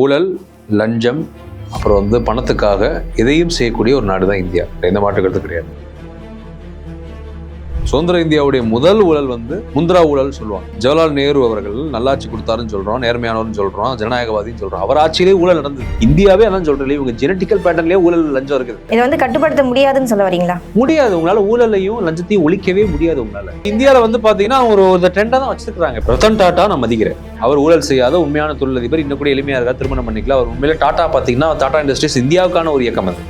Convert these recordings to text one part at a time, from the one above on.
ஊழல் லஞ்சம் அப்புறம் வந்து பணத்துக்காக எதையும் செய்யக்கூடிய ஒரு நாடு தான் இந்தியா. எந்த மாட்டுக்கிறது கிடையாது. சுதந்திர இந்தியாவுடைய முதல் ஊழல் வந்து முந்திரா ஊழல் சொல்லுவாங்க. ஜவஹர்லால் நேரு அவர்கள் நல்லாட்சி கொடுத்தாருன்னு சொல்றோம் நேர்மையானவர்னு சொல்றோம் ஜனநாயகவாதின்னு சொல்றோம். அவர் ஆட்சியிலே ஊழல் நடந்தது. இந்தியாவே அதான் சொல்றேன் இவங்க ஜெனட்டிக்கல் பேட்டர்ன்லயே ஊழல் லஞ்சம் இருக்குது. இதை வந்து கட்டுப்படுத்த முடியாதுன்னு சொல்ல வரீங்களா? முடியாது. உங்களால ஊழலையும் லஞ்சத்தையும் ஒழிக்கவே முடியாது உங்களால. இந்தியால வந்து பாத்தீங்கன்னா ஒரு ஒரு ட்ரெண்டா தான் வச்சிருக்காங்க ரத்தன் டாட்டா நான் மதிக்கிறேன். அவர் ஊழல் செய்யாத உண்மையான தொழிலதிபர் இன்னும் கூட எளிமையா இருக்கா திருமணம் பண்ணிக்கலாம் அவர் உண்மையில டாடா பாத்தீங்கன்னா டாடா இண்டஸ்ட்ரீஸ் இந்தியாவுக்கான ஒரு இயக்கம் அது.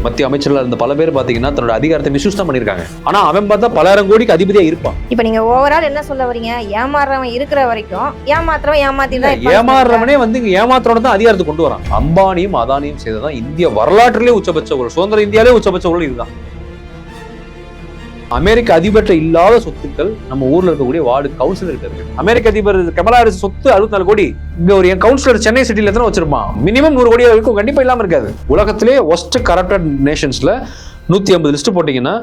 மத்திய அமைச்சர்கள் இருந்த பல பேர் பாத்தீங்கன்னா தன்னோட அதிகாரத்தை மிஸ்யூஸ் தான் பண்ணிருக்காங்க ஆனா அவன் பார்த்தா பலாயிரம் கோடிக்கு அதிபதியா இருப்பான். இப்ப நீங்க ஓவரால் என்ன சொல்ல வரீங்க? ஏமாறுறவன் இருக்கிற வரைக்கும் ஏமாத்துறவன் ஏமாத்தி தான் ஏமாறுறவனே வந்து இங்க தான் அதிகாரத்தை கொண்டு வரான். அம்பானியும் அதானியும் செய்ததான் இந்திய வரலாற்றிலே உச்சபட்ச ஊழல் சுதந்திர இந்தியாவிலே உச்சபட்ச ஊழல் இதுதான். அமெரிக்க அதிபர்கிட்ட இல்லாத சொத்துக்கள் நம்ம ஊர்ல இருக்கக்கூடிய வார்டு கவுன்சிலர் இருக்கு. அமெரிக்க அதிபர் கமலா ஹாரிஸ் சொத்து அறுபத்தி நாலு கோடி. இங்க ஒரு என் கவுன்சிலர் சென்னை சிட்டில எத்தனை வச்சிருப்பான்? மினிமம் நூறு கோடி இருக்கும் கண்டிப்பா இல்லாம இருக்காது. உலகத்திலே ஒஸ்ட் கரப்டட் நேஷன்ஸ்ல நூத்தி ஐம்பது லிஸ்ட் போட்டீங்கன்னா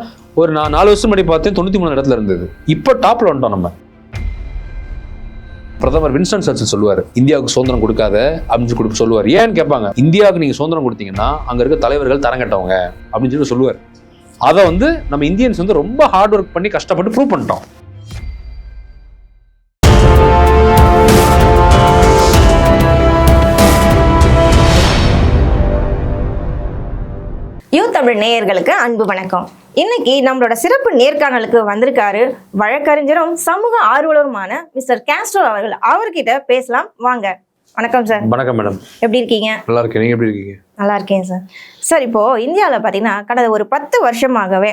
ஒரு நான் நாலு வருஷம் முன்னாடி பார்த்தேன் தொண்ணூத்தி மூணு இடத்துல இருந்தது. இப்போ டாப்ல வந்துட்டோம் நம்ம. பிரதமர் வின்ஸ்டன் சர்ச்சில் சொல்லுவார் இந்தியாவுக்கு சுதந்திரம் கொடுக்காத அப்படின்னு கொடுத்து சொல்லுவார். ஏன்னு கேட்பாங்க இந்தியாவுக்கு நீங்க சுதந்திரம் கொடுத்தீங்கன்னா அங்க இருக்க தலைவர்கள் தரங்கட்டவங்க அப்படின்னு சொல்லி சொல்லுவார். அதை வந்து நம்ம இந்தியன்ஸ் வந்து ரொம்ப ஹார்ட் ஒர்க் பண்ணி கஷ்டப்பட்டு ப்ரூவ் பண்ணிட்டோம். யூ தமிழ் நேயர்களுக்கு அன்பு வணக்கம். இன்னைக்கு நம்மளோட சிறப்பு நேர்காணலுக்கு வந்திருக்காரு வழக்கறிஞரும் சமூக ஆர்வலருமான மிஸ்டர் கேஸ்ட்ரோ அவர்கள். அவர்கிட்ட பேசலாம். வாங்க. வணக்கம் சார் வணக்கம் மேடம் எப்படி இருக்கீங்க? நல்லா இருக்கேன். நீங்க எப்படி இருக்கீங்க? நல்லா இருக்கேன் சார். சார் இப்போது இந்தியாவில் பார்த்தீங்கன்னா கடந்த ஒரு பத்து வருஷமாகவே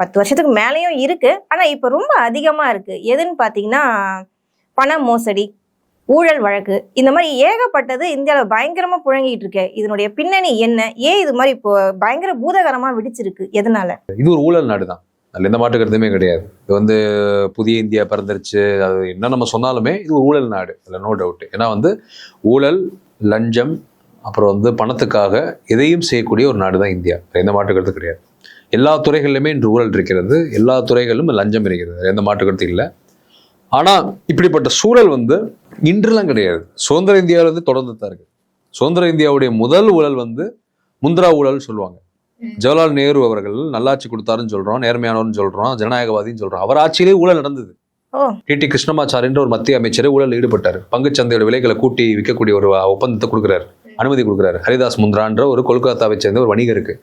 பத்து வருஷத்துக்கு மேலேயும் இருக்குது ஆனால் இப்போ ரொம்ப அதிகமாக இருக்குது எதுன்னு பார்த்தீங்கன்னா பண மோசடி ஊழல் வழக்கு இந்த மாதிரி ஏகப்பட்டது இந்தியாவில் பயங்கரமாக புழங்கிட்டு இருக்கு. இதனுடைய பின்னணி என்ன? ஏன் இது மாதிரி இப்போ பயங்கர பூதகரமாக விடிச்சிருக்கு? எதனால? இது ஒரு ஊழல் நாடு தான் அதில் எந்த மாட்டு கருத்துமே கிடையாது. இது வந்து புதிய இந்தியா பிறந்துருச்சு. அது என்ன நம்ம சொன்னாலுமே இது ஒரு ஊழல் நாடு. அதில் நோ டவுட் ஏன்னா வந்து ஊழல் லஞ்சம் அப்புறம் வந்து பணத்துக்காக எதையும் செய்யக்கூடிய ஒரு நாடு தான் இந்தியா எந்த மாற்று கருத்து கிடையாது. எல்லா துறைகளிலுமே இன்று ஊழல் இருக்கிறது. எல்லா துறைகளிலும் லஞ்சம் இருக்கிறது. எந்த மாற்று கருத்து இல்லை. ஆனா இப்படிப்பட்ட சூழல் வந்து இன்றுலாம் கிடையாது. சுதந்திர இந்தியாவில இருந்து தொடர்ந்து தான் இருக்கு. சுதந்திர இந்தியாவுடைய முதல் ஊழல் வந்து முந்திரா ஊழல் சொல்லுவாங்க. ஜவஹர்லால் நேரு அவர்கள் நல்லாட்சி கொடுத்தாருன்னு சொல்றோம் நேர்மையானவர்னு சொல்றோம் ஜனநாயகவாதின்னு சொல்றோம். அவர் ஆட்சியிலே ஊழல் நடந்தது. ஓ. டி. டி. கிருஷ்ணமாச்சாரின்ற ஒரு மத்திய அமைச்சர் ஊழல் ஈடுபட்டார். பங்குச்சந்தையோட விலைகளை கூட்டி விற்கக்கூடிய ஒரு ஒப்பந்தத்தை கொடுக்குறாரு. அனுமதி கொடுக்குறாரு. ஹரிதாஸ் முந்திரான்ற ஒரு கொல்கத்தாவை சேர்ந்த ஒரு வணிகர் இருக்குது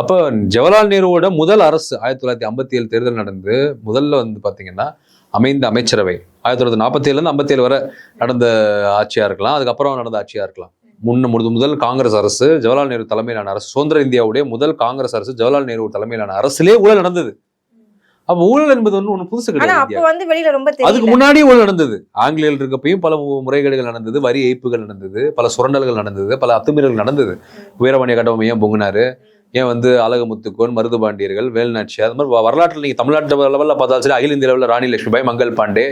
அப்போ ஜவஹர்லால் நேருவோட முதல் அரசு ஆயிரத்தி தொள்ளாயிரத்தி ஐம்பத்தி ஏழு தேர்தல் நடந்து முதல்ல வந்து பார்த்தீங்கன்னா அமைந்த அமைச்சரவை. ஆயிரத்தி தொள்ளாயிரத்தி நாற்பத்தி ஏழுலேருந்து ஐம்பத்தி ஏழு வரை நடந்த ஆட்சியாக இருக்கலாம் அதுக்கப்புறம் நடந்த ஆட்சியாக இருக்கலாம். முன்ன முழு முதல் காங்கிரஸ் அரசு ஜவஹர்லால் நேரு தலைமையிலான அரசு சுதந்திர இந்தியாவுடைய முதல் காங்கிரஸ் அரசு ஜவஹர்லால் நேரு தலைமையிலான அரசுலேயே ஊழல் நடந்தது. அப்ப ஊழல் என்பது ஒண்ணு ஒண்ணு புதுசு கிடையாது அதுக்கு முன்னாடியே ஊழல் நடந்தது. ஆங்கிலேயர்கள் இருக்கப்பையும் பல முறைகேடுகள் நடந்தது வரி ஏய்ப்புகள் நடந்தது பல சுரண்டல்கள் நடந்தது பல அத்துமீறல்கள் நடந்தது. வீரமணிய கட்டபொம்மன் ஏன் பொங்குனாரு? ஏன் வந்து அழகுமுத்துக்கோன் மருதுபாண்டியர்கள் வேல்நாச்சியார் அது மாதிரி வரலாற்றில் நீங்க தமிழ்நாட்டு லெவலில் பார்த்தாலும் சரி அகில இந்திய லெவலில் ராணி லட்சுமிபாய் மங்கள் பாண்டே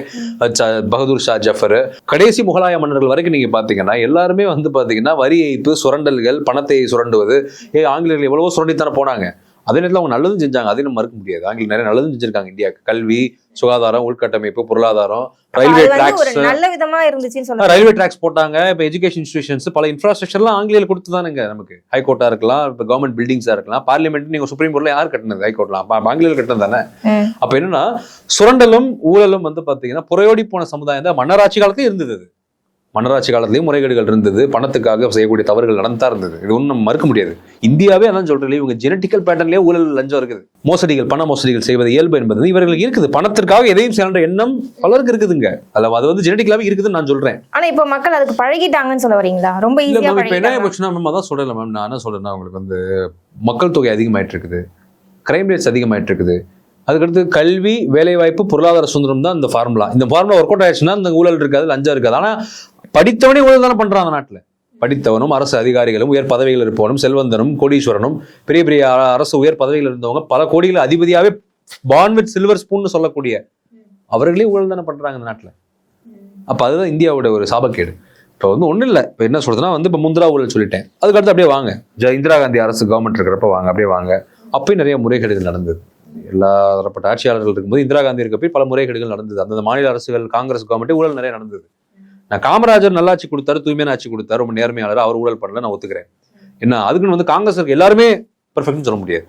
பகதூர் ஷா ஜஃபர் கடைசி முகலாய மன்னர்கள் வரைக்கும் நீங்க பாத்தீங்கன்னா எல்லாருமே வந்து பாத்தீங்கன்னா வரி ஏய்ப்பு சுரண்டல்கள் பணத்தை சுரண்டுவது ஏ ஆங்கிலேயர்கள் எவ்வளவோ சுரண்டித்தானே போனாங்க. அதே நேரத்தில் அவங்க நல்லதும் செஞ்சாங்க. அதையும் மறுக்க முடியாது. ஆங்கிலேயர் நிறைய நல்லதும் செஞ்சிருக்காங்க. இந்தியாவுக்கு கல்வி சுகாதாரம் உள்கட்டமைப்பு பொருளாதாரம் ரயில்வே டிராக்ஸ் நல்ல விதமா இருந்துச்சுன்னு ரயில்வே டிராக்ஸ் போட்டாங்க. இப்போ எஜுகேஷன் இன்ஸ்டியூஷன்ஸ் பல இன்ஃப்ராஸ்ட்ரக்சர்லாம் ஆங்கிலேயர் கொடுத்து தானுங்க நமக்கு ஹைகோர்ட்டா இருக்கலாம் இப்போ கவர்மெண்ட் பில்டிங்ஸா இருக்கலாம். பார்லிமெண்ட் நீங்க சுப்ரீம் கோர்ட்ல யார் கட்டினது? ஹைகோர்ட்லாம் ஆங்கிலேயர் கட்டினது தானே. அப்ப என்னன்னா சுரண்டலும் ஊழலும் வந்து பாத்தீங்கன்னா புறையோடி போன சமுதாயம் தான். மன்னராட்சி காலத்தையும் இருந்தது. மன்னராட்சி காலத்திலயும் முறைகேடுகள் இருந்தது. பணத்துக்காக செய்யக்கூடிய தவறுகள் நடந்தா இருந்தது. இது ஒன்றும் நம்ம மறுக்க முடியாது. இந்தியாவே அதான் சொல்றேன் இவங்க ஜெனட்டிக்கல் பேட்டர்ன்லயே ஊழல் லஞ்சம் இருக்குது. மோசடிகள் பண மோசடிகள் செய்வது இயல்பு என்பது இவர்களுக்கு இருக்குது. பணத்திற்காக எதையும் செய்யன்ற எண்ணம் பலருக்கு இருக்குதுங்க. அதுல அது வந்து ஜெனட்டிக்கலாவே இருக்குதுன்னு நான் சொல்றேன். ஆனா இப்போ மக்கள் அதுக்கு பழகிட்டாங்கன்னு சொல்ல வரீங்களா? ரொம்ப ஈஸியா மேம் இப்ப என்ன போச்சுன்னா மேம் அதான் சொல்றேன் மேம் நான் என்ன சொல்றேன்னா உங்களுக்கு வந்து மக்கள் தொகை அதிகமாயிட்டு இருக்குது. கிரைம் ரேட்ஸ் அதிகமாயிட்டு இருக்குது. அதுக்கடுத்து கல்வி வேலைவாய்ப்பு பொருளாதார சுதந்திரம் தான் இந்த ஃபார்முலா இந்த ஃபார்முலா ஒர்க் அவுட் ஆயிடுச்சுன்னா இந்த ஊழல் இருக்காது லஞ்சம் இருக்காது. ஆனா படித்தவனே ஊழல் தானே பண்றான் அந்த நாட்டுல? படித்தவனும் அரசு அதிகாரிகளும் உயர் பதவியில் இருப்பவனும் செல்வந்தனும் கோடீஸ்வரனும் பெரிய பெரிய அரசு உயர் பதவியில் இருந்தவங்க பல கோடிகள் அதிபதியாவே பான் சில்வர் ஸ்பூன் சொல்லக்கூடிய அவர்களே ஊழல் தானே பண்றாங்க இந்த நாட்டுல? அப்ப அதுதான் இந்தியாவோட ஒரு சாபக்கேடு. இப்போ வந்து ஒன்றும் இல்லை. இப்போ என்ன சொல்றதுன்னா வந்து இப்போ முந்திரா ஊழல் சொல்லிட்டேன். அதுக்கடுத்து அப்படியே வாங்க. ஜ இந்திரா காந்தி அரசு கவர்மெண்ட் இருக்கிறப்ப வாங்க அப்படியே வாங்க. அப்பயும் நிறைய முறைகேடுகள் நடந்தது. எல்லா தரப்பட்ட ஆட்சியாளர்கள் இருக்கும்போது இந்திரா காந்தி இருக்கப்போ பல முறைகேடுகள் நடந்தது. அந்தந்த மாநில அரசுகள் காங்கிரஸ் கவர்மெண்ட்டே ஊழல் நிறைய நடந்தது. நான் காமராஜர் நல்லாட்சி கொடுத்தாரு தூய்மையான ஆட்சி கொடுத்தாரு ரொம்ப நேர்மையாளர் அவர் ஊழல் பண்ணல நான் ஒத்துக்கிறேன். என்ன அதுக்குன்னு வந்து காங்கிரஸ் இருக்க எல்லாருமே பெர்ஃபெக்ட்னு சொல்ல முடியாது.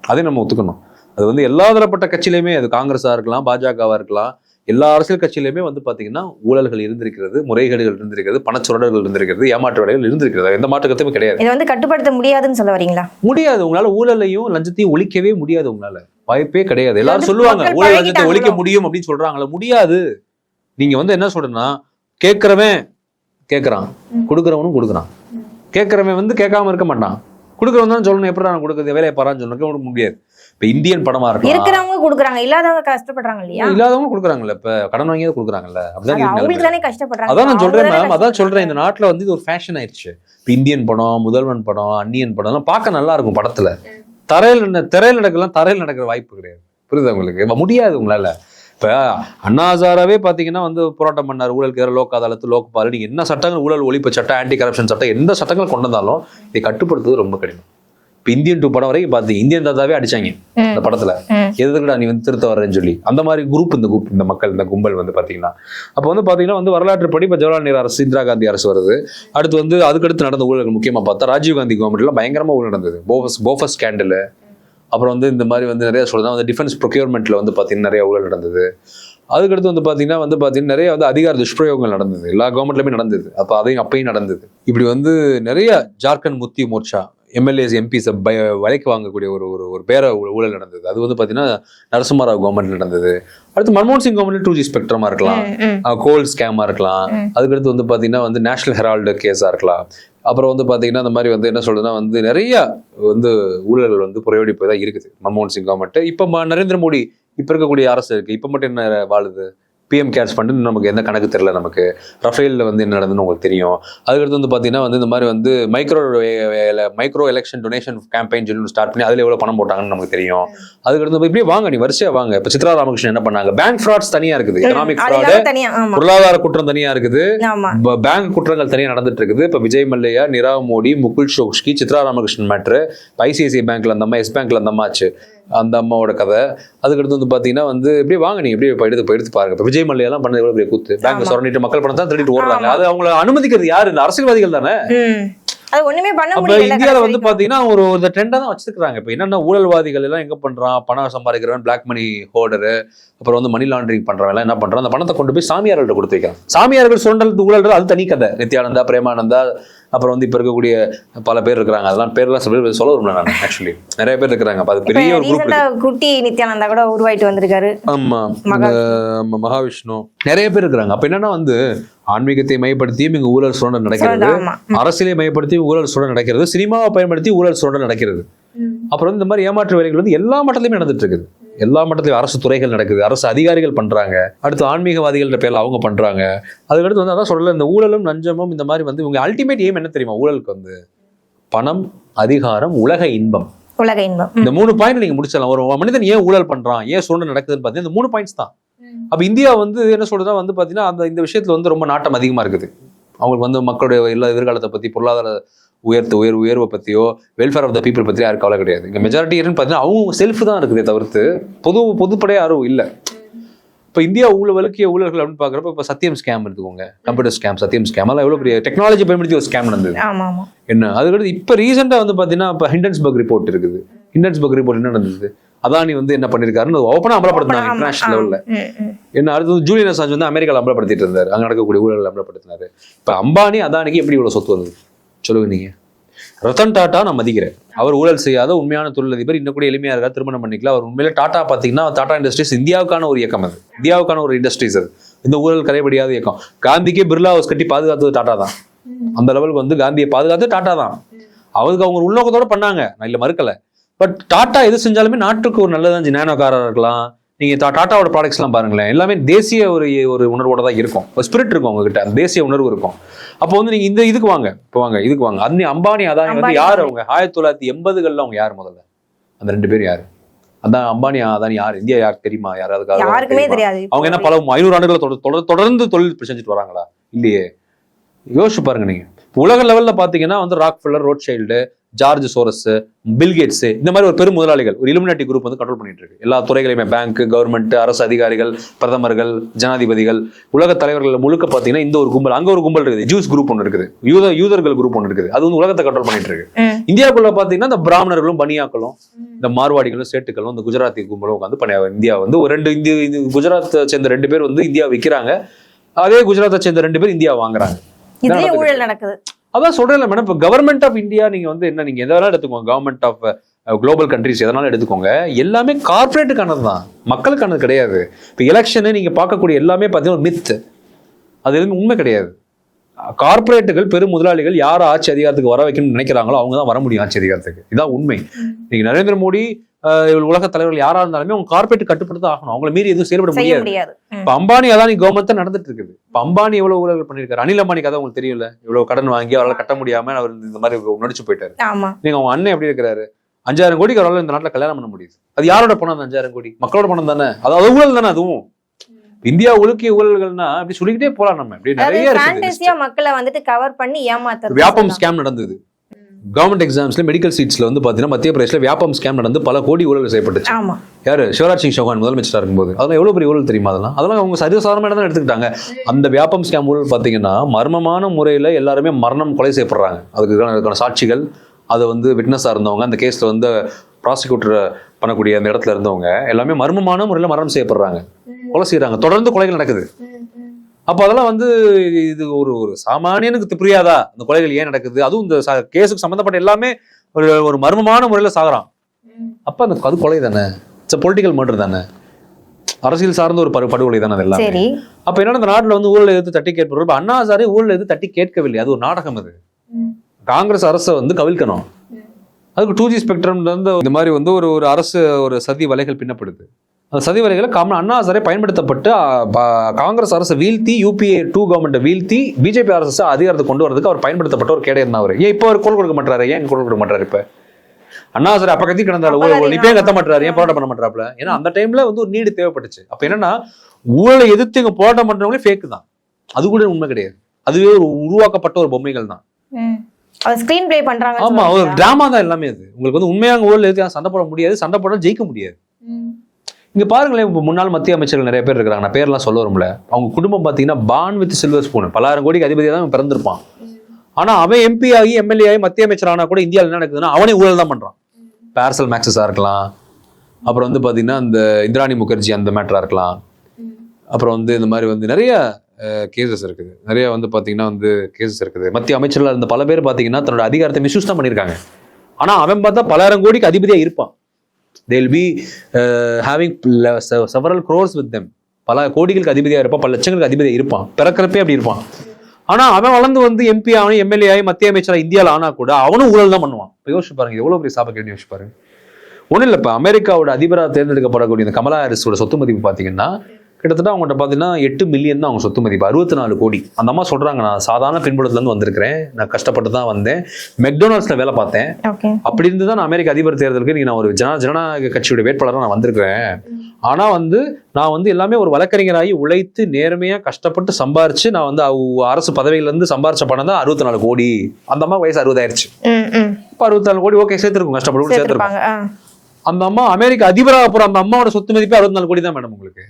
அதையும் நம்ம ஒத்துக்கணும். அது வந்து எல்லா தரப்பட்ட கட்சியிலையுமே அது காங்கிரஸா இருக்கலாம் பாஜகவா இருக்கலாம் எல்லா அரசியல் கட்சியிலுமே வந்து பாத்தீங்கன்னா ஊழல்கள் இருந்திருக்கிறது முறைகேடுகள் இருந்திருக்கிறது பணச்சுரடல்கள் இருந்திருக்கிறது ஏமாற்று வேலைகள் இருந்திருக்கிறது. எந்த மாற்று கருத்துமே கிடையாது. இதை வந்து கட்டுப்படுத்த முடியாதுன்னு சொல்ல வரீங்களா? முடியாது. உங்களால ஊழலையும் லஞ்சத்தையும் ஒழிக்கவே முடியாது உங்களால. வாய்ப்பே கிடையாது. எல்லாரும் சொல்லுவாங்க ஊழல் லஞ்சத்தை ஒழிக்க? முடியும் அப்படின்னு சொல்றாங்களே முடியாது. நீங்க வந்து என்ன சொல்றேன்னா கேட்கறவன் கேட்கறான். கொடுக்கறவனும் கொடுக்குறான். கேட்கறவன் வந்து கேட்காம இருக்க மாட்டான். கொடுக்கறவன் தான் சொல்லணும் எப்படி நான் கொடுக்குறது வேலையை பாரான்னு சொல்லணும் கொடுக்க முடியாது. இப்ப இந்தியன் படமா இருக்கலாம். இருக்கிறவங்க கொடுக்குறாங்க இல்லாதவங்க கஷ்டப்படுறாங்க இல்லையா? இல்லாதவங்க கொடுக்குறாங்கல்ல இப்ப கடன் வாங்கியது கொடுக்குறாங்கல்ல அப்படிதான். தானே கஷ்டப்படுறாங்க. அதான் நான் சொல்றேன் தானே மேம் அதான் சொல்றேன் இந்த. நாட்டுல வந்து இது ஒரு ஃபேஷன் ஆயிடுச்சு. இப்ப இந்தியன் படம் முதல்வன் படம் அந்நியன் படம் எல்லாம் பார்க்க நல்லா இருக்கும் படத்துல. தரையில் திரையில் நடக்கலாம் தரையில் நடக்கிற வாய்ப்பு கிடையாது. புரியுதா உங்களுக்கு? முடியாது உங்களால. இப்ப அண்ணா ஹசாராவே பாத்தீங்கன்னா வந்து போராட்டம் பண்ணார். ஊழலுக்கு எதிராக லோக் அதாலத்து லோக்பால் நீங்க என்ன சட்டங்கள் ஊழல் ஒழிப்பு சட்டம் ஆன்டி கரப்ஷன் சட்டம் எந்த சட்டங்கள் கொண்டு வந்தாலும் இதை கட்டுப்படுத்துவது ரொம்ப கடினம். இப்ப இந்தியன் டூ படம் வரைக்கும் பாத்தீங்க இந்தியன் தாத்தாவே அடிச்சாங்க ம், அந்த படத்துல. எதுக்குடா நீ வந்து திருத்த வரேன்னு சொல்லி. அந்த மாதிரி குரூப் இந்த குரூப் இந்த மக்கள் இந்த கும்பல் வந்து பாத்தீங்கன்னா. அப்போ வந்து பாத்தீங்கன்னா வந்து வரலாற்றுப்படி இப்போ ஜவஹர்லால் நேரு அரசு இந்திரா காந்தி அரசு வருது. அடுத்து வந்து அதுக்கடுத்து நடந்த ஊழல்கள் முக்கியமா பார்த்தா ராஜீவ் காந்தி கவர்மெண்ட்ல பயங்கரமா ஊழல் நடந்தது. போஃபஸ் போஃபஸ் ஸ்கேண்டல் அப்புறம் வந்து இந்த மாதிரி வந்து நிறைய சொல்றதா வந்து டிஃபென்ஸ் ப்ரொக்யூர்மெண்ட்ல வந்து பாத்தீங்கன்னா நிறைய ஊழல் நடந்தது. அதுக்கடுத்து வந்து பாத்தீங்கன்னா வந்து பாத்தீங்கன்னா நிறைய வந்து அதிகார துஷ்பிரயோகங்கள் நடந்தது. எல்லா கவர்மெண்ட்லயுமே நடந்தது. அப்போ அதையும் அப்பயும் நடந்தது. இப்படி வந்து நிறைய ஜார்க்கண்ட் முக்தி மோர்ச்சா எம்எல்ஏஸ் எம்பிஸ் விலைக்கு வாங்கக்கூடிய ஒரு ஒரு ஒரு பேர ஊழல் நடந்தது. அது வந்து பாத்தீங்கன்னா நரசிம்மராவ் கவர்மெண்ட் நடந்தது. அடுத்து மன்மோகன் சிங் கவர்மெண்ட் டூ ஜி ஸ்பெக்ட்ரமா இருக்கலாம். கோல்ட் ஸ்கேமா இருக்கலாம். அதுக்கடுத்து வந்து பாத்தீங்கன்னா வந்து நேஷனல் ஹெரால்டு கேஸா இருக்கலாம். அப்புறம் வந்து பார்த்தீங்கன்னா அந்த மாதிரி வந்து என்ன சொல்றதுன்னா வந்து நிறைய வந்து ஊழல்கள் வந்து புறையோடி போய் தான் இருக்குது. மன்மோகன் சிங் கவர்மெண்ட் இப்போ ம- நரேந்திர மோடி இப்போ இருக்கக்கூடிய அரசு இருக்குது இப்போ மட்டும் என்ன வாழுது? பிஎம் கேர்ஸ் ஃபண்டு நமக்கு எந்த கணக்கு தெரியல நமக்கு. ரஃபேலில் வந்து என்ன நடந்ததுன்னு உங்களுக்கு தெரியும். அதுக்கடுத்து வந்து பார்த்தீங்கன்னா வந்து இந்த மாதிரி வந்து micro micro election donation campaign சொல்லி ஸ்டார்ட் பண்ணி அதில் எவ்வளோ பணம் போட்டாங்கன்னு நமக்கு தெரியும். அதுக்கடுத்து இப்படியே வாங்க நீ வரிசையா வாங்க. இப்போ சித்ரா ராமகிருஷ்ணன் என்ன பண்ணாங்க? பேங்க் ஃப்ராட்ஸ் தனியா இருக்குது. எக்கனாமிக் ஃப்ராடு பொருளாதார குற்றம் தனியா இருக்குது. பேங்க் குற்றங்கள் தனியா நடந்துட்டு இருக்குது. இப்ப விஜய் மல்லையா நிராவ் மோடி முகுல் சோக்ஸ்கி சித்ரா ராமகிருஷ்ணன் மேட்ரு ஐசிஐசிஐ பேங்க்ல அந்த அம்மா எஸ் பேங்க்ல அந்த அம்மா ஆச்சு அந்த அம்மாவோட கதை. அதுக்கடுத்து வந்து பாத்தீங்கன்னா வந்து இப்படியே வாங்க நீ இப்படியே இப்ப எடுத்து எடுத்து பாருங்க. இப்ப விஜய் மல்லையா எல்லாம் பண்ணது பெரிய கூத்து. பேங்க்ல ஆமா. சுரண்டிட்டு மக்கள் பணம் தான் திருடிட்டு ஓடுறாங்க. அது அவங்கள அனுமதிக்கிறது யாரு? இந்த அரசியல்வாதிகள் தானே. அது ஒண்ணுமே பண்ண முடியல இந்தியால வந்து. பாத்தீங்கன்னா ஒரு ஒரு ட்ரெண்டா தான் வச்சிருக்காங்க இப்ப என்னன்னா ஊழல்வாதிகள் எல்லாம் எங்க பண்றான்? பணம் சம்பாதிக்கிறவன் பிளாக் மணி ஹோல்டரு அப்புறம் வந்து மணி லாண்டரிங் பண்றவன் எல்லாம் என்ன பண்றான்? அந்த பணத்தை கொண்டு போய் சாமியார்கள்ட்ட கொடுத்து வைக்கிறான். சாமியார்கள் சுரண்டல் ஊழல் அது தனி கதை. நித்யானந்தா பிரேமானந்தா அப்புறம் வந்து இப்ப இருக்கக்கூடிய பல பேர் இருக்கிறாங்க. அதெல்லாம் பேர்லாம் சொல்ல சொல்ல விரும்பல நான் ஆக்சுவலி நிறைய பேர் இருக்கிறாங்க. அது பெரிய ஒரு குரூப் குட்டி நித்யானந்தா கூட உருவாயிட்டு வந்திருக்காரு. ஆமா மகாவிஷ்ணு. நிறைய பேர் இருக்கிறாங்க. அப்ப என்னன்னா வந்து ஆன்மீகத்தை மையப்படுத்தியும் இங்க ஊழல் சுரண்டல் நடக்கிறது அரசியலை மையப்படுத்தி ஊழல் சுரண்டல் நடக்கிறது சினிமாவை பயன்படுத்தி ஊழல் சுரண்டல் நடக்கிறது. அப்புறம் இந்த மாதிரி ஏமாற்று வேலைகள் வந்து எல்லா மட்டத்திலுமே நடந்துட்டு இருக்குது. எல்லா மட்டத்திலும் அரசு துறைகள் நடக்குது அரசு அதிகாரிகள் பண்றாங்க அடுத்து ஆன்மீகவாதிகள் பேர்ல அவங்க பண்றாங்க. அதுக்கடுத்து வந்து அதான் சொல்லல இந்த ஊழலும் லஞ்சமும் இந்த மாதிரி வந்து இவங்க அல்டிமேட் எய்ம் என்ன தெரியுமா? ஊழலுக்கு வந்து பணம் அதிகாரம் உலக இன்பம். உலக இன்பம். இந்த மூணு பாயிண்ட் நீங்க முடிச்சிடலாம். ஒரு மனிதன் ஏன் ஊழல் பண்றான்? ஏன் சுரண்டல் நடக்குதுன்னு பார்த்தீங்கன்னா இந்த மூணு பாயிண்ட்ஸ் தான். அப்ப இந்தியா வந்து என்ன சொல்றதுன்னா வந்து பாத்தீங்கன்னா அந்த இந்த விஷயத்துல வந்து ரொம்ப நாட்டம் அதிகமா இருக்குது. அவங்களுக்கு வந்து மக்களுடைய எல்லா எதிர்காலத்தை பத்தி பொருளாதார உயர்த்து உயர் உயர்வை பத்தியோ வெல்ஃபேர் ஆஃப் த பீப்புள் பத்தி யாரும் கவலை கிடையாது. இங்க மெஜாரிட்டி என்னன்னு பார்த்தீங்கன்னா அவங்க செல்ஃப் தான் இருக்குதே தவிர்த்து பொது பொதுப்படையா யாரும் இல்ல. இப்போ இந்தியா ஊழல் வலுக்கிய ஊழல்கள் அப்படின்னு பாக்குறப்ப இப்போ சத்தியம் ஸ்கேம் எடுத்துக்கோங்க. கம்ப்யூட்டர் ஸ்கேம் சத்தியம் ஸ்கேம் அதெல்லாம் எவ்வளவு பெரிய டெக்னாலஜி பயன்படுத்தி ஒரு ஸ்கேம் நடந்தது. என்ன? அதுக்கடுத்து இப்போ ரீசெண்டாக வந்து பார்த்தீங்கன்னா இப்போ ஹிண்டன்ஸ்பர்க் ரிப்போர்ட் இருக்குது. ஹிண்டன்ஸ்பர்க் ரிப்போர்ட் என்ன நடந்தது? அதானி வந்து என்ன பண்ணிருக்காருன்னு ஓப்பனாக அமலப்படுத்தினாங்க ஆமா, இன்டர்நேஷனல் லெவலில். என்ன அடுத்து ஜூலியன் அசாஞ்ச் வந்து அமெரிக்காவில் அமலப்படுத்திட்டு இருந்தார். அங்கே நடக்கக்கூடிய ஊழல் அமலப்படுத்தினாரு இப்போ அம்பானி அதானிக்கு எப்படி இவ்வளோ சொத்து வருது சொல்லுங்க நீங்க ரத்தன் டாட்டா நான் மதிக்கிறேன். அவர் ஊழல் செய்யாத உண்மையான தொழிலதிபர் இன்னும் கூட எளிமையா இருக்கா திருமணம் பண்ணிக்கலாம். அவர் உண்மையில டாட்டா பார்த்தீங்கன்னா டாடா இண்டஸ்ட்ரீஸ் இந்தியாவுக்கான ஒரு இயக்கம் அது. இந்தியாவுக்கான ஒரு இண்டஸ்ட்ரீஸ் அது. இந்த ஊழல் கரைபடியாத இயக்கம். காந்திக்கே பிர்லா ஹவுஸ் கட்டி பாதுகாத்தது டாட்டா தான். அந்த லெவலுக்கு வந்து காந்தியை பாதுகாத்து டாட்டா தான். அவருக்கு அவங்க உள்நோக்கத்தோட பண்ணாங்க. நான் இல்ல மறுக்கல. பட் டாட்டா எது செஞ்சாலுமே நாட்டுக்கு ஒரு நல்லதான் நேனோ காராக இருக்கலாம். நீங்க டா- டாட்டாவோட ப்ராடக்ட்ஸ் எல்லாம் பாருங்களேன் எல்லாமே தேசிய ஒரு ஒரு உணர்வோட தான் இருக்கும். ஒரு ஸ்பிரிட் இருக்கும் உங்ககிட்ட தேசிய உணர்வு இருக்கும். அப்போ வந்து நீங்க இந்த இதுக்கு வாங்க இப்போ வாங்க இதுக்கு வாங்க. அன்னி அம்பானி அதானி வந்து. யார் அவங்க? ஆயிரத்தி தொள்ளாயிரத்தி எண்பதுகள்ல அவங்க யார் முதல்ல? அந்த ரெண்டு பேரும் யாரு? அதான் அம்பானி அதானி யார்? இந்தியா யார் தெரியுமா? யாராவது யாருக்குமே தெரியாது. அவங்க என்ன பல ஐநூறு ஆண்டுகளை தொடர் தொடர் தொடர்ந்து தொழில் செஞ்சுட்டு வராங்களா? இல்லையே. யோசிச்சு பாருங்க நீங்க. உலக லெவல்ல பாத்தீங்கன்னா வந்து Rockefeller Rothschild George Soros Bill Gates இந்த மாதிரி ஒரு பெரும் முதலாளிகள் ஒரு இலுமினாட்டி குரூப் வந்து கண்ட்ரோல் பண்ணிட்டு இருக்கு. எல்லா துறைகளையுமே பேங்க் கவர்மெண்ட் அரசு அதிகாரிகள் பிரதமர்கள் ஜனாதிபதிகள் உலக தலைவர்கள் முழுக்க பார்த்தீங்கன்னா இந்த ஒரு கும்பல் அங்க ஒரு கும்பல் இருக்குது. ஜூஸ் குரூப் ஒன்று இருக்குது. யூத யூதர்கள் குரூப் ஒன்று இருக்குது. அது வந்து உலகத்தை கண்ட்ரோல் பண்ணிட்டு இருக்கு. இந்தியாவுக்குள்ள பார்த்தீங்கன்னா இந்த பிராமணர்களும் பனியாக்களும் இந்த மார்வாடிகளும் சேட்டுகளும் இந்த குஜராத்தி கும்பலும் உட்காந்து பண்ண இந்தியா வந்து ஒரு ரெண்டு இந்திய இது குஜராத்தை சேர்ந்த ரெண்டு பேர் வந்து இந்தியா விற்கிறாங்க அதே குஜராத்தை சேர்ந்த ரெண்டு பேர் இந்தியா வாங்குறாங்க. நடக்குது. ஊழல் நடக்குது. அதான் சொல்றேன்ல மேடம் இப்போ கவர்மெண்ட் ஆஃப் இந்தியா நீங்க வந்து என்ன நீங்க எதனால எடுத்துக்கோங்க? கவர்மெண்ட் ஆஃப் குளோபல் கண்ட்ரிஸ் எதனால எடுத்துக்கோங்க? எல்லாமே கார்பரேட்டுக்கானது தான். மக்களுக்கானது கிடையாது. இப்போ எலெக்ஷனு நீங்க பார்க்கக்கூடிய எல்லாமே பார்த்தீங்கன்னா மித் அது எதுவுமே உண்மை கிடையாது. கார்பரேட்டுகள் பெரும் முதலாளிகள் யார் ஆட்சி அதிகாரத்துக்கு வர வைக்கணும்னு நினைக்கிறாங்களோ அவங்க தான் வர முடியும் ஆட்சி அதிகாரத்துக்கு. இதான் உண்மை. நீங்க நரேந்திர மோடி உலக தலைவர்கள் யாரா இருந்தாலுமே அவங்க கார்பரேட் கட்டுப்படுத்த ஆகணும். அவங்கள மீறி எதுவும் செயல்பட செய்ய முடியாது. இப்ப அம்பானி அதானி கவர்மெண்ட் தான் நடந்துட்டு இருக்குது. இப்ப அம்பானி எவ்வளவு ஊழல் பண்ணிருக்காரு அனில் அம்பானி கதை உங்களுக்கு தெரியல இவ்வளவு கடன் வாங்கி அவரால் கட்ட முடியாம அவர் இந்த மாதிரி நடிச்சு போயிட்டாரு. ஆமா. நீங்க அவங்க அண்ணன் எப்படி இருக்கிறாரு? அஞ்சாயிரம் கோடிக்கு அவரால் இந்த நாட்டுல கல்யாணம் பண்ண முடியுது. அது யாரோட பணம் அந்த அஞ்சாயிரம் கோடி? மக்களோட பணம் தானே? அது அது ஊழல் தானே அதுவும்? இந்தியா ஒழுக்கிய ஊழல்கள்னா அப்படி சொல்லிக்கிட்டே போலாம் நம்ம. அதாவது நிறைய மக்களை வந்துட்டு கவர் பண்ணி ஏமாத்துறது வியாபம் ஸ்கேம் நடந்தது. கவர்மெண்ட் எக்ஸாம்ஸ்ல மெடிக்கல் சீட்ஸ்ல வந்து பாத்தீங்கன்னா மத்திய பிரதேசல வியாபம் ஸ்கேம் நடந்து பல கோடி ஊழல் செய்யப்பட்டுச்சு. ஆமா. யாரு? சிவராஜ் சிங் சௌகான் முதலமைச்சரா இருக்கும்போது. அதெல்லாம் எவ்வளவு பெரிய ஊழல் தெரியுமா அதெல்லாம்? அதெல்லாம் அவங்க சரிசாரமாக தான் எடுத்துக்கிட்டாங்க. அந்த வியாபம் ஸ்கேம் ஊழல் பார்த்தீங்கன்னா மர்மமான முறையில் எல்லாருமே மரணம் கொலை செய்யப்படுறாங்க. அதுக்கான அதுக்கான சாட்சிகள் அதை வந்து விட்னஸாக இருந்தவங்க அந்த கேஸில் வந்து ப்ராசிக்யூட்டர் பண்ணக்கூடிய அந்த இடத்துல இருந்தவங்க எல்லாமே மர்மமான முறையில் மரணம் செய்யப்படுறாங்க. கொலை செய்கிறாங்க தொடர்ந்து கொலைகள் நடக்குது. அப்போ அதெல்லாம் வந்து இது ஒரு ஒரு சாமானியனுக்கு புரியாதா? அந்த கொலைகள் ஏன் நடக்குது? அதுவும் இந்த கேஸுக்கு சம்மந்தப்பட்ட எல்லாமே ஒரு ஒரு மர்மமான முறையில் சாகுறான். அப்போ அந்த அது கொலை தானே? இட்ஸ் பொலிட்டிக்கல் மர்டர் தானே? அரசியல் சார்ந்த ஒரு படு படுகொலை தானே அது எல்லாமே? சரி. அப்ப என்னன்னா இந்த நாட்டுல வந்து ஊழல் எதிர்த்து தட்டி கேட்பவர் இப்ப அண்ணா ஹசாரே ஊழல் எதிர்த்து தட்டி கேட்கவில்லை. அது ஒரு நாடகம் அது. காங்கிரஸ் அரசை வந்து கவிழ்க்கணும். அதுக்கு டூ ஜி ஸ்பெக்ட்ரம்ல இருந்து இந்த மாதிரி வந்து ஒரு ஒரு அரசு ஒரு சதி வலைகள் பின்னப்படுது. அந்த சதி வலைகளை காமன் அண்ணா ஹசாரே பயன்படுத்தப்பட்டு காங்கிரஸ் அரசை வீழ்த்தி யூபிஏ டூ கவர்மெண்ட்டை வீழ்த்தி பிஜேபி அரசு அதிகாரத்தை கொண்டு வரதுக்கு அவர் பயன்படுத்தப்பட்ட ஒரு கேடை இருந்தார் ஏன் இப்போ அவர் குரல் கொடுக்க மாட்டாரு ஏன் குரல் கொடுக்க மாட்டாரு இப்ப? அண்ணா ஹசாரே அப்ப கத்தி கிடந்தாரு. ஊழல் கத்தி- இப்ப ஏன் கத்த மாட்டாரு ஏன் போராட்டம் பண்ண மாட்டாப்ல ஏன்னா அந்த டைம்ல வந்து ஒரு நீடு தேவைப்பட்டுச்சு. அப்ப என்னன்னா ஊழலை எதிர்த்து இங்க போராட்டம் பண்றவங்களே ஃபேக் தான். அது கூட உண்மை கிடையாது. அதுவே ஒரு உருவாக்கப்பட்ட ஒரு பொம்மைகள் தான். ஸ்கிரீன் ப்ளே பண்றாங்க ஆமா ஒரு டிராமா தான் எல்லாமே அது. உங்களுக்கு வந்து உண்மையாக ஊழல் எதிர்த்து சண்டை போட முடியாது. சண்டை போட ஜெயிக்க முடியாது. இங்கே பாருங்களேன் இப்போ முன்னாள் மத்திய அமைச்சர்கள் நிறைய பேர் இருக்கிறாங்க. நான் பேர்லாம் சொல்ல வரும்ல. அவங்க குடும்பம் பார்த்தீங்கன்னா பான் வித் சில்வர் ஸ்பூன் பல்லாயிரம் கோடிக்கு அதிபதியாக தான் பிறந்திருப்பான். ஆனால் அவன் எம்பி ஆகி எம்எல்ஏ ஆகி மத்திய அமைச்சர் ஆனால் கூட இந்தியாவில் என்ன நடக்குதுன்னா அவனே ஊழல் தான் பண்ணுறான் பேர்சல் மேக்ஸஸாக இருக்கலாம். அப்புறம் வந்து பார்த்தீங்கன்னா இந்த இந்திராணி முகர்ஜி அந்த மேட்டராக இருக்கலாம். அப்புறம் வந்து இந்த மாதிரி வந்து நிறைய கேசஸ் இருக்குது. நிறைய வந்து பார்த்தீங்கன்னா வந்து கேசஸ் இருக்குது. மத்திய அமைச்சரில் இருந்த பல பேர் பார்த்தீங்கன்னா தன்னோட அதிகாரத்தை மிஸ்யூஸ் தான் பண்ணியிருக்காங்க. ஆனால் அவன் பார்த்தா பலாயிரம் கோடிக்கு அதிபதியாக இருப்பான். They'll be having several crores with them பல கோடிகளுக்கு அதிபதியாக இருப்பான் பல லட்சங்களுக்கு அதிபதியாக இருப்பான். பிறக்கிறப்பே அப்படி இருப்பான். ஆனால் அவன் வளர்ந்து வந்து எம்பி ஆகணும் எம்எல்ஏ ஆகி மத்திய அமைச்சராக இந்தியாவில் ஆனா கூட அவனும் ஊழல் தான் பண்ணுவான். இப்போ யோசிச்சு பாருங்க எவ்வளோ பெரிய சாப யோசிச்சு பாருங்க. ஒன்றும் இல்லை இப்போ அமெரிக்காவோட அதிபராக தேர்ந்தெடுக்கப்படக்கூடிய இந்த கமலா ஹாரிஸோட சொத்து மதிப்பு பார்த்தீங்கன்னா கிட்டத்தட்ட அவங்கள்ட்ட பார்த்தீங்கன்னா எட்டு மில்லியன் தான் அவங்க சொத்து மதிப்பு. அறுபத்தி நாலு கோடி. அந்த அம்மா சொல்றாங்க நான் சாதாரண பின்புலத்துலேருந்து வந்திருக்கிறேன். நான் கஷ்டப்பட்டு தான் வந்தேன். மெக்டொனால்ட்ஸில் வேலை பார்த்தேன். அப்படி இருந்து தான் நான் அமெரிக்க அதிபர் தேர்தலுக்கு நீங்க நான் ஒரு ஜன ஜனநாயக கட்சியோட வேட்பாளராக நான் வந்திருக்கிறேன். ஆனா வந்து நான் வந்து எல்லாமே ஒரு வழக்கறிஞராகி உழைத்து நேர்மையா கஷ்டப்பட்டு சம்பாரிச்சு நான் வந்து அரசு பதவியில இருந்து சம்பாரிச்ச பணம் தான் அறுபத்தி நாலு கோடி. அந்த அம்மா வயசு அறுபதாயிருச்சு. இப்போ அறுபத்தி நாலு கோடி ஓகே சேர்த்துருக்கும். கஷ்டப்பட்டு சேர்த்திருப்பாங்க அந்த அம்மா அமெரிக்க அதிபராக போற அந்த அம்மாவோட சொத்து மதிப்பே அறுபத்தி நாலு கோடி தான் மேடம் உங்களுக்கு.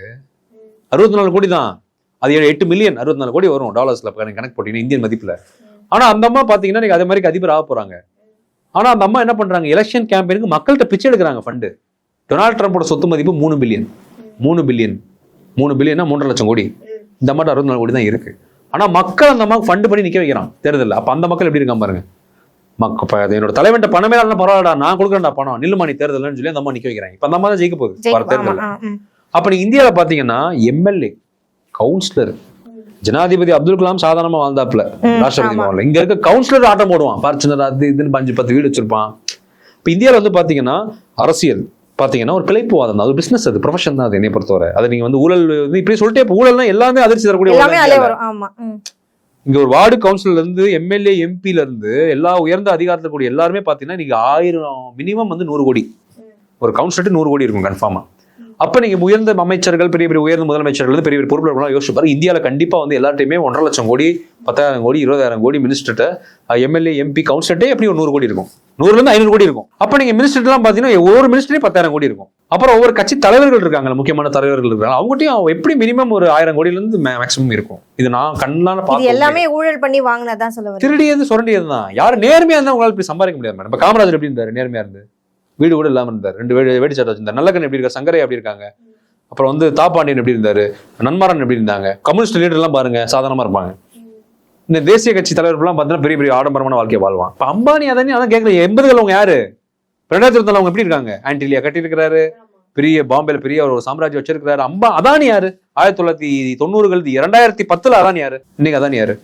அறுபத்தி நாலு கோடி தான். அது எட்டு மில்லியன் அறுபத்தி நாலு கோடி வரும் டாலர்ஸ்ல கணக்கு போட்டீங்கன்னா இந்தியன் மதிப்புல. ஆனா அந்த அம்மா பாத்தீங்கன்னா நீங்க அதே மாதிரி அதிபர் ஆக போறாங்க. ஆனா அந்த அம்மா என்ன பண்றாங்க? எலெக்ஷன் கேம்பெயினுக்கு மக்கள்கிட்ட பிச்சை எடுக்கிறாங்க ஃபண்டு டொனால்ட் ட்ரம்போட சொத்து மதிப்பு மூணு பில்லியன் மூணு பில்லியன் மூணு பில்லியனா மூன்றரை லட்சம் கோடி. இந்த அம்மாட்ட அறுபத்தி நாலு கோடி தான் இருக்கு. ஆனா மக்கள் அந்த அம்மாவுக்கு ஃபண்டு பண்ணி நிக்க வைக்கிறான். தேர்தலில். அப்ப அந்த மக்கள் எப்படி இருக்காங்க பாருங்க. மக்க என்னோட தலைவன்ட்ட பணமே இல்லைன்னா பரவாயில்லடா நான் கொடுக்குறேன்டா பணம். நில்லுமா நீ தேர்தல்னு சொல்லி அந்த அம்மா நிக்க வைக்கிறாங்க. இப்ப அந்த அம்மா தான் ஜெயிக்க போகுது. வர அப்ப நீங்க இந்தியாவில் பாத்தீங்கன்னா எம்எல்ஏ கவுன்சிலர் ஜனாதிபதி அப்துல் கலாம் சாதாரணமா வாழ்ந்தாப்புல. ராஷ்டிரபதி. பவன்ல இங்க இருக்க கவுன்சிலர் ஆட்டம் போடுவான். பார்ச்சுனர் அது இதுன்னு அஞ்சு பத்து வீடு வச்சிருப்பான். இப்ப இந்தியாவில் வந்து பாத்தீங்கன்னா அரசியல் பாத்தீங்கன்னா ஒரு பிழைப்புவாதம் தான். அது பிசினஸ் அது ப்ரொஃபஷன் தான் அது என்னை பொறுத்தவரை. அதை நீங்க வந்து ஊழல் வந்து இப்படி சொல்லிட்டே இப்போ ஊழல்னா எல்லாமே அதிர்ச்சி தரக்கூடிய இங்க ஒரு வார்டு கவுன்சிலர்ல இருந்து எம்எல்ஏ எம்பில இருந்து எல்லா உயர்ந்த அதிகாரத்துல கூடிய எல்லாருமே பாத்தீங்கன்னா நீங்க ஆயிரம் மினிமம் வந்து நூறு கோடி. ஒரு கவுன்சிலர்ட்டு நூறு கோடி இருக்கும் கன்ஃபார்மா அப்ப நீங்க உயர்ந்த அமைச்சர்கள் பெரிய பெரிய உயர்ந்த முதலமைச்சர்கள் பெரிய பெரிய பொறுப்புகள் யோசிச்சு பாருங்க. இந்தியால கண்டிப்பா வந்து எல்லார்ட்டையுமே ஒன்றரை லட்சம் கோடி பத்தாயிரம் கோடி இருபதாயிரம் கோடி மினிஸ்டர்கிட்ட எம்எல்ஏ எம்பி கவுன்சிலர்ட்டே எப்படி ஒரு நூறு கோடி இருக்கும். நூறுல இருந்து ஐநூறு கோடி இருக்கும். அப்ப நீங்க மினிஸ்டர்லாம் பாத்தீங்கன்னா ஒவ்வொரு மினிஸ்டரே பத்தாயிரம் கோடி இருக்கும். அப்புறம் ஒவ்வொரு கட்சி தலைவர்கள் இருக்காங்க முக்கியமான தலைவர்கள் இருக்காங்க. அவங்ககிட்டயும் எப்படி மினிமம் ஒரு ஆயிரம் கோடியில இருந்து மேக்ஸிமம் இருக்கும். இது நான் கண்ணால பார்த்து எல்லாமே ஊழல் பண்ணி வாங்கினதான் சொல்ல வரேன். திருடியது சுரண்டியது தான் யாரு நேர்மையா இருந்தா உங்களால இப்படி சம்பாதிக்க முடியாது மேடம் இப்ப காமராஜர் எப்படி இருந்தாரு நேர்மையா இருந்து? வீடு கூட இல்லாமல் இருந்தார். ரெண்டு வேடி வேடி சட்டை வச்சிருந்தார். நல்லக்கண் எப்படி இருக்கா சங்கரை எப்படி இருக்காங்க? அப்புறம் வந்து தாப்பாண்டியன் எப்படி இருந்தார்? நன்மாரன் எப்படி இருந்தாங்க? கம்யூனிஸ்ட் லீடர்லாம் பாருங்க சாதாரணமாக இருப்பாங்க. இந்த தேசிய கட்சி தலைவர்கள்லாம் பார்த்தீங்கன்னா பெரிய பெரிய ஆடம்பரமான வாழ்க்கையை வாழ்வான். இப்போ அம்பானி அதானி அதான் கேட்கல எண்பதுகள் அவங்க யாரு? ரெண்டாயிரத்தி இருபத்தி அவங்க எப்படி இருக்காங்க? ஆன்டிலியா கட்டியிருக்கிறாரு. பெரிய பாம்பேல பெரிய ஒரு சாம்ராஜ்யம் வச்சிருக்கிறாரு. அம்பா அதானி யாரு? ஆயிரத்தி தொள்ளாயிரத்தி தொண்ணூறுகள் இரண்டாயிரத்தி பத்துல அதானி யாரு? இன்னைக்கு அதானி யாரு?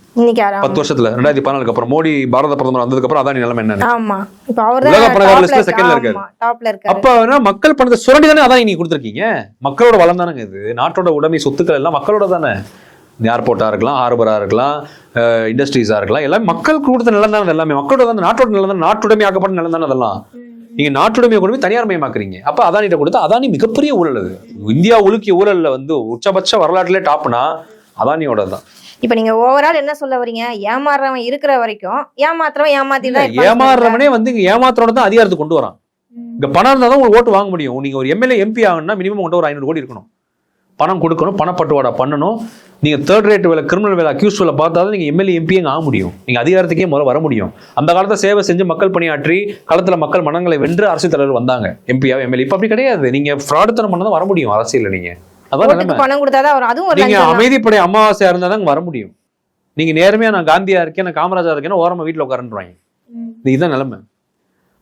பத்து வருஷத்துல ரெண்டாயிரத்தி பதினாலுக்கு அப்புறம் மோடி பாரத பிரதமர் வந்ததுக்கு அப்புறம் அதானி நிலைமை என்ன ஆமா. இப்ப அவர் உலக பணக்கார listல second ல இருக்காரு. அப்ப என்ன மக்கள் பணத்தை சுரண்டி தானே அதான் நீங்க கொடுத்துருக்கீங்க? மக்களோட வளம் தானங்க இது. நாட்டோட உடைமை சொத்துக்கள் எல்லாம் மக்களோட தானே. ஏர்போர்ட்டா இருக்கலாம் ஹார்பரா இருக்கலாம் இண்டஸ்ட்ரீஸா இருக்கலாம் எல்லாமே மக்கள் கொடுத்த நிலம் தானே எல்லாமே. மக்களோட தான் நாட்டோட நிலம் தானே நாட்டுடைமை ஆக்கப்பட்ட நிலம் தானே அதெல்லாம். நீங்க நாட்டுடைமையை கொண்டு போய் தனியார் மயமாக்குறீங்க. அப்ப அதானிட்ட கொடுத்து அதானி மிகப்பெரிய ஊழல் அது. இந்தியா உலுக்கிய ஊழல்ல வந்து உச்சபட்ச வரலாற்றிலே டாப்னா அதானியோட தான். இப்ப நீங்க ஓவரால் என்ன சொல்ல வரீங்க ஏமாறுறவன் இருக்கிற வரைக்கும் ஏமாத்துறவன் ஏமாத்தி தான் ஏமாறுறவனே வந்து இங்க ஏமாத்துறோட தான் அதிகாரத்துக்கு கொண்டு வரான். இங்க பணம் இருந்தால் தான் உங்களுக்கு ஓட்டு வாங்க முடியும். நீங்க ஒரு எம்எல்ஏ எம்பி ஆகணும்னா மினிமம் கொண்டு ஒரு ஐநூறு கோடி இருக்கணும். பணம் கொடுக்கணும் பணப்பட்டுவாடா பண்ணணும். நீங்க தேர்ட் ரேட் வேலை கிரிமினல் வேலை அக்யூஸ் வேலை பார்த்தா தான் நீங்க எம்எல்ஏ எம்பி அங்கே ஆக முடியும். நீங்க அதிகாரத்துக்கே முதல்ல வர முடியும். அந்த காலத்துல சேவை செஞ்சு மக்கள் பணியாற்றி களத்துல மக்கள் மனங்களை வென்று அரசியல் தலைவர் வந்தாங்க. எம்பியா எம்எல்ஏ இப்ப அப்படி கிடையாது. நீங்க ஃப்ராடுத்தனம் பண்ண தான் வர முடியும் அரசியல்ல நீங்க. நிலைமை ஓட்டுக்கு பணம் கொடுத்தாதான் அதுவும் நீங்க. அமைதிப்படை அமாவாசையா இருந்தா தான் வர முடியும். நீங்க நேர்மையா நான் காந்தியா இருக்கேன் நான் காமராஜா இருக்கேன் ஓரமா வீட்டுல உட்காரன்றாங்க. இதுதான் நிலைமை.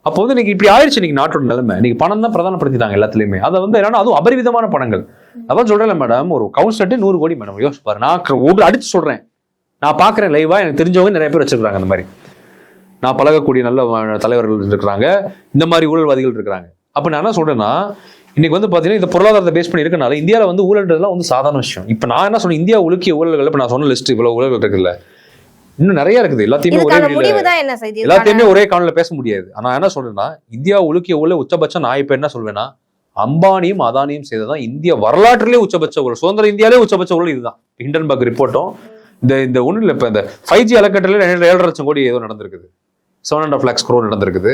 அப்போ வந்து இன்னைக்கு இப்படி ஆயிடுச்சு இன்னைக்கு நாட்டோட நிலைமை. இன்னைக்கு பணம் தான் பிரதானப்படுத்திட்டாங்க எல்லாத்துலயுமே. அதை வந்து என்னன்னா அதுவும் அபரிவிதமான பணங்கள். அதான் சொல்றேன் மேடம் ஒரு கவுன்சிலர்ட்டு நூறு கோடி மேடம். யோசிச்சு பாரு நான் ஒரு அடிச்சு சொல்றேன். நான் பாக்குறேன் லைவா எனக்கு தெரிஞ்சவங்க நிறைய பேர் வச்சிருக்காங்க அந்த மாதிரி. நான் பழகக்கூடிய நல்ல தலைவர்கள் இருக்கிறாங்க இந்த மாதிரி ஊழல்வாதிகள் இருக்கிறாங்க அப்ப நான் என்ன சொல்றேன்னா இன்னைக்கு வந்து பாத்தீங்கன்னா இந்த பொருளாதாரத்தை பேஸ் பண்ணி இருக்கனால இந்தியாவில் வந்து ஊழல்ன்றதுலாம் வந்து சாதாரண விஷயம். இப்போ நான் என்ன சொன்னேன் இந்தியா உலுக்கிய ஊழல்கள் இப்போ நான் சொன்ன லிஸ்ட் இவ்வளவு ஊழல்கள் இருக்குல்ல. இன்னும் நிறைய இருக்குது. எல்லாத்தையுமே ஒரே எல்லாத்தையுமே ஒரே காணொலியில பேச முடியாது. ஆனா என்ன சொல்றேன்னா இந்தியா உலுக்கிய ஊழல் உச்சபட்சம் நான் இப்ப என்ன சொல்வேன்னா அம்பானியும் அதானியும் செய்ததான் இந்திய வரலாற்றிலே உச்சபட்ச ஊழல் சுதந்திர இந்தியாலே உச்சபட்ச ஊழல் இதுதான். ஹிண்டன்பர்க் ரிப்போர்ட்டும் இந்த இந்த ஒன்றும் இல்லை இப்போ இந்த ஃபைவ் ஜி அலக்கட்டில் ஏழரை லட்சம் கோடி ஏதோ நடந்திருக்குது. Seven and half lakhs crore நடந்திருக்குது.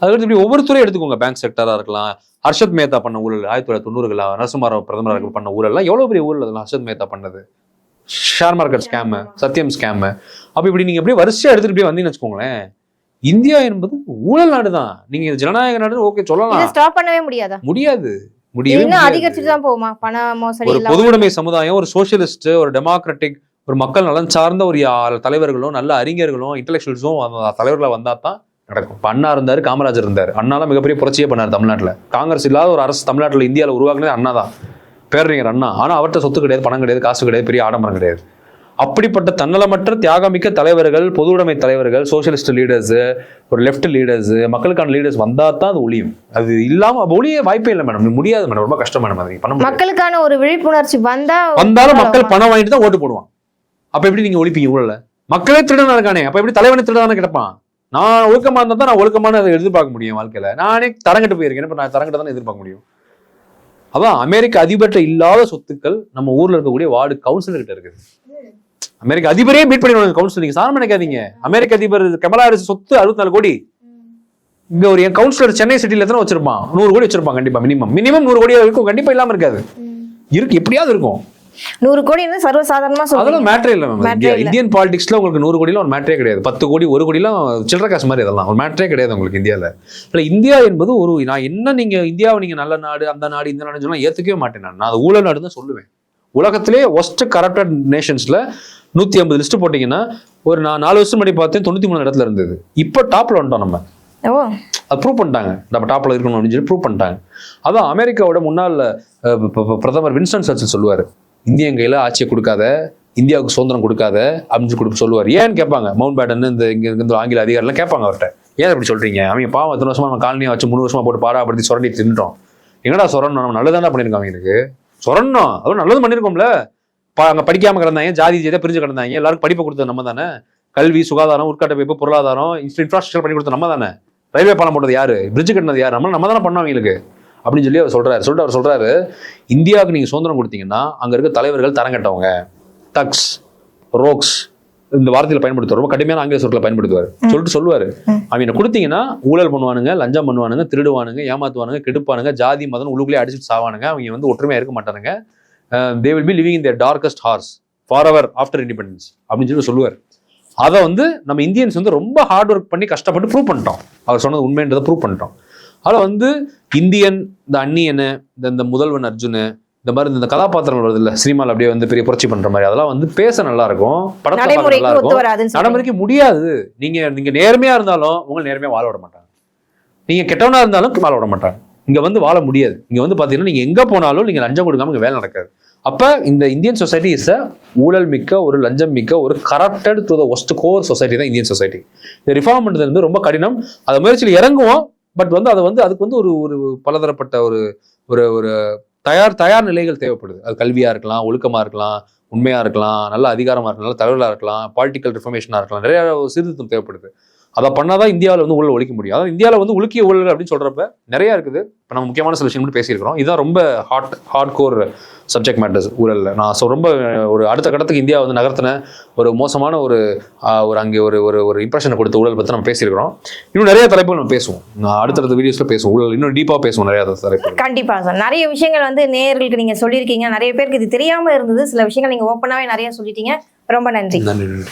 அதுக்கடுத்து இப்படி ஒவ்வொருத்தரையும் எடுத்துக்கோங்க. பேங்க் செக்டராக இருக்கலாம் ஹர்ஷத் மேத்தா பண்ண ஊழல் ஆயிரத்தி தொள்ளாயிரத்தி தொண்ணூறுகளா நரசிம்மார பிரதமராக பண்ண ஊழல்லாம் எவ்வளோ பெரிய ஊழல் அதெல்லாம் ஹர்ஷத் மேத்தா பண்ணது? Share market scam Satyam scam அப்போ இப்படி நீங்கள் அப்படியே வரிசையாக எடுத்துகிட்டு இப்படியே வந்தீங்கன்னு வச்சுக்கோங்களேன் இந்தியா என்பது ஊழல் நாடு தான் நீங்க ஜனநாயக நாடு ஓகே சொல்லலாம். ஸ்டாப் பண்ணவே முடியாதா? முடியாது. அதிகரிச்சுட்டு தான் போகுமா? பண மோசடி ஒரு பொதுவுடைமை சமுதாயம் ஒரு சோசியலிஸ்ட் ஒரு டெமோக்ராட்டிக் ஒரு மக்கள் நலன் சார்ந்த ஒரு தலைவர்களும் நல்ல அறிஞர்களும் இன்டெலெக்சுவல்ஸும் தலைவர்களா வந்தா தான் நடக்கும். அண்ணா இருந்தாரு காமராஜர் இருந்தார். அண்ணா தான் மிகப்பெரிய புரட்சியே பண்ணார் தமிழ்நாட்டுல. காங்கிரஸ் இல்லாத ஒரு அரசு தமிழ்நாட்டுல இந்தியாவில் உருவாக்குனது அண்ணா தான் பேரறிஞர் அண்ணா. ஆனா அவர்கிட்ட சொத்து கிடையாது பணம் கிடையாது காசு கிடையாது பெரிய ஆடம்பரம் கிடையாது. அப்படிப்பட்ட தன்னலமற்ற தியாகமிக்க தலைவர்கள் பொதுவுடைமை தலைவர்கள் சோசியலிஸ்ட் லீடர்ஸ் ஒரு லெஃப்ட் லீடர்ஸ் மக்களுக்கான லீடர்ஸ் வந்தா தான் அது ஒளியும். அது இல்லாம ஒளிய வாய்ப்பே இல்லை மேடம் முடியாது மேடம் ரொம்ப கஷ்டம் மேடம் அது. பண்ண மக்களுக்கான ஒரு விழிப்புணர்ச்சி வந்தா வந்தாலும் மக்கள் பணம் வாங்கிட்டு தான் ஓட்டு போடுவான். அப்ப எப்படி நீங்க ஒழிப்பீங்க ஊழல? மக்களே திருடனா இருக்கானே. அப்ப எப்படி தலைவனை திருடனா கிடப்பான்? நான் ஒழுக்கமா இருந்தா தான் நான் ஒழுக்கமான அதை எதிர்பார்க்க முடியும் வாழ்க்கையில. நானே தரங்கட்டு போயிருக்கேன் இப்ப நான் தரங்கட்ட தானே எதிர்பார்க்க முடியும். அதான் அமெரிக்க அதிபர்கிட்ட இல்லாத சொத்துக்கள் நம்ம ஊர்ல இருக்கக்கூடிய வார்டு கவுன்சிலர் கிட்ட இருக்குது. அமெரிக்க அதிபரே மீட் பண்ணி கவுன்சில் நீங்க சாதாரண நினைக்காதீங்க. அமெரிக்க அதிபர் கமலா ஹாரிஸ் சொத்து அறுபத்தி நாலு கோடி. இங்க ஒரு என் கவுன்சிலர் சென்னை சிட்டில எத்தனை வச்சிருப்பான்? நூறு கோடி வச்சிருப்பான் கண்டிப்பா மினிமம் மினிமம் நூறு கோடி இருக்கும் கண்டிப்பா இல்லாம இருக்காது. இருக்கு எப்படியாவது இருக்கும். நூறு கோடி சர்வசாதாரணமா அதெல்லாம் மேட்ரே இல்ல மேம். இந்தியன் பாலிடிக்ஸ்ல உங்களுக்கு நூறு கோடிலாம் ஒரு மேட்ரே கிடையாது. பத்து கோடி ஒரு கோடிலாம் சில்லற காசு மாதிரி அதெல்லாம். ஒரு மேட்ரே கிடையாது உங்களுக்கு இந்தியால. இல்ல இந்தியா என்பது ஒரு நான் என்ன நீங்க இந்தியாவை நீங்க நல்ல நாடு அந்த நாடு இந்த நாடு சொன்னா ஏத்துக்கவே மாட்டேன் நான். நான் அது ஊழல் நாடு தான் சொல்லுவேன். உலகத்திலே ஒஸ்ட் கரப்டட் நேஷன்ஸ்ல நூத்தி ஐம்பது லிஸ்ட் போட்டீங்கன்னா ஒரு நான் நாலு வருஷம் முன்னாடி பார்த்தேன் தொண்ணூத்தி மூணு இடத்துல இருந்தது. இப்போ டாப்ல வந்துட்டோம் நம்ம. ஓ. அது ப்ரூவ் பண்ணிட்டாங்க. நம்ம டாப்ல இருக்கணும் அப்படின்னு சொல்லி ப்ரூவ் பண்ணிட்டாங்க. அதான் அமெரிக்காவோட முன்னாள் பிரதமர் வின்ஸ்டன் சர்ச்சில் சொல்லுவார். இந்தியன் கையில ஆட்சியை கொடுக்காத இந்தியாவுக்கு சுதந்திரம் கொடுக்காத அப்படின்னு கொடுத்து சொல்லுவார். ஏன்னு கேட்பாங்க. மவுண்ட் பேட்டன் இந்த இங்க இருந்து ஆங்கில அதிகாரிலாம் கேட்பாங்க அவர்கிட்ட. ஏன் இப்படி சொல்றீங்க? அவங்க பாவம் எத்தனை வருஷமா நம்ம காலனியா வச்சு மூணு வருஷமா போட்டு பாடாப்படுத்தி சுரண்டி தின்னுட்டோம் எங்கடா சொரணும்? நம்ம நல்லதானே பண்ணியிருக்கோம் அவங்களுக்கு. சொரணும் அதுவும் நல்லது பண்ணியிருக்கோம்ல அங்கே படிக்காம கிடந்தாங்க ஜாதி ஜாதியா பிரிஞ்சு கிடந்தாங்க. எல்லாருக்கும் படிப்பை கொடுத்தது நம்ம தானே. கல்வி சுகாதாரம் உட்கட்டமைப்பு பொருளாதாரம் இன்ஃப்ராஸ்ட்ரக்சர் பண்ணி கொடுத்தது நம்ம தானே. ரயில்வே பாலம் போட்டது யாரு? பிரிட்ஜ் கட்டினது யார்? நம்ம நம்ம தானே பண்ணோம் அவங்களுக்கு. அப்படின்னு சொல்லி அவர் சொல்றாரு. சொல்லிட்டு அவர் சொல்றாரு இந்தியாவுக்கு நீங்க சுதந்திரம் கொடுத்தீங்கன்னா அங்க இருக்க தலைவர்கள் தரங்கட்டவங்க டக்ஸ் ரோக்ஸ் இந்த வார்த்தையில பயன்படுத்துவார். ரொம்ப கடுமையான ஆங்கில சொற்களை பயன்படுத்துவார். சொல்லிட்டு சொல்லுவாரு. அவங்க கொடுத்தீங்கன்னா ஊழல் பண்ணுவானுங்க லஞ்சம் பண்ணுவானுங்க திருடுவானுங்க ஏமாத்துவானுங்க கெடுப்பானுங்க ஜாதி மதம் உள்ளுக்குள்ளே அடிச்சுட்டு சாவானுங்க. அவங்க வந்து ஒற்றுமையா இருக்க மாட்டானுங்க. They will be living in darkest hours for our after independence அப்படின்னு சொல்லி சொல்லுவார். அதை வந்து நம்ம இந்தியன்ஸ் வந்து ரொம்ப ஹார்ட் ஒர்க் பண்ணி கஷ்டப்பட்டு ப்ரூவ் பண்ணிட்டோம். அவர் சொன்னது உண்மைன்றதை ப்ரூவ் பண்ணிட்டோம். அதில் வந்து இந்தியன் இந்த இந்த இந்த முதல்வன் அர்ஜுன் இந்த மாதிரி இந்த கதாபாத்திரங்கள் வருது இல்ல சினிமாவில் அப்படியே வந்து பெரிய புரட்சி பண்ற மாதிரி அதெல்லாம் வந்து பேச நல்லா இருக்கும் படத்தை பார்க்க நல்லா நடைமுறைக்கு இருக்கும். நடைமுறைக்கு முடியாது. நீங்க நீங்க நேர்மையா இருந்தாலும் உங்களை நேர்மையா வாழ விட மாட்டாங்க. நீங்க கெட்டவனா இருந்தாலும் வாழ விட மாட்டாங்க. இங்க வந்து வாழ முடியாது. இங்க வந்து பாத்தீங்கன்னா நீங்க எங்க போனாலும் நீங்க லஞ்சம் கொடுக்காம இங்க வேலை நடக்காது. அப்ப இந்த இந்தியன் சொசைட்டி இஸ் அ ஊழல் மிக்க ஒரு லஞ்சம் மிக்க ஒரு corrupted to the worst core society தான் இந்தியன் சொசைட்டி இந்த ரிஃபார்ம் பண்றது வந்து ரொம்ப கடினம். அதை முயற்சியில் இறங்குவோம். பட் வந்து அதை வந்து அதுக்கு வந்து ஒரு ஒரு பலதரப்பட்ட ஒரு ஒரு ஒரு தயார் தயார் நிலைகள் தேவைப்படுது. அது கல்வியா இருக்கலாம் ஒழுக்கமா இருக்கலாம் உண்மையா இருக்கலாம் நல்ல அதிகாரமா இருக்கலாம் நல்ல தலைவர்களா இருக்கலாம் பாலிட்டிக்கல் ரிஃபர்மேஷனாக இருக்கலாம் நிறைய சீர்திருத்தம் தேவைப்படுது. அதை பண்ணாதான் இந்தியாவில் வந்து ஊழல் ஒழிக்க முடியும். அதாவது இந்தியாவில் வந்து உலுக்கிய ஊழல் அப்படின்னு சொல்றப்ப நிறைய இருக்குது. இப்போ நம்ம முக்கியமான சில விஷயம் மட்டும் பேசியிருக்கிறோம். இதுதான் ரொம்ப hot hard core subject matters ஊழல்ல. நான் ஸோ ரொம்ப ஒரு அடுத்த கட்டத்துக்கு இந்தியா வந்து நகர்த்தின ஒரு மோசமான ஒரு ஒரு அங்கே ஒரு ஒரு ஒரு இம்ப்ரெஷனை கொடுத்த ஊழல் பற்றி நம்ம பேசியிருக்கிறோம். இன்னும் நிறைய தலைப்புகள் நம்ம பேசுவோம். நான் அடுத்தடுத்த வீடியோஸ்ல பேசுவோம். ஊழல் இன்னும் டீப்பாக பேசுவோம் நிறைய தலைப்புகள். கண்டிப்பா சார் நிறைய விஷயங்கள் வந்து நேயர்களுக்கு நீங்க சொல்லியிருக்கீங்க. நிறைய பேருக்கு இது தெரியாம இருந்தது. சில விஷயங்கள் நீங்க ஓப்பனாவே நிறைய சொல்லிட்டீங்க. ரொம்ப நன்றி நன்றி.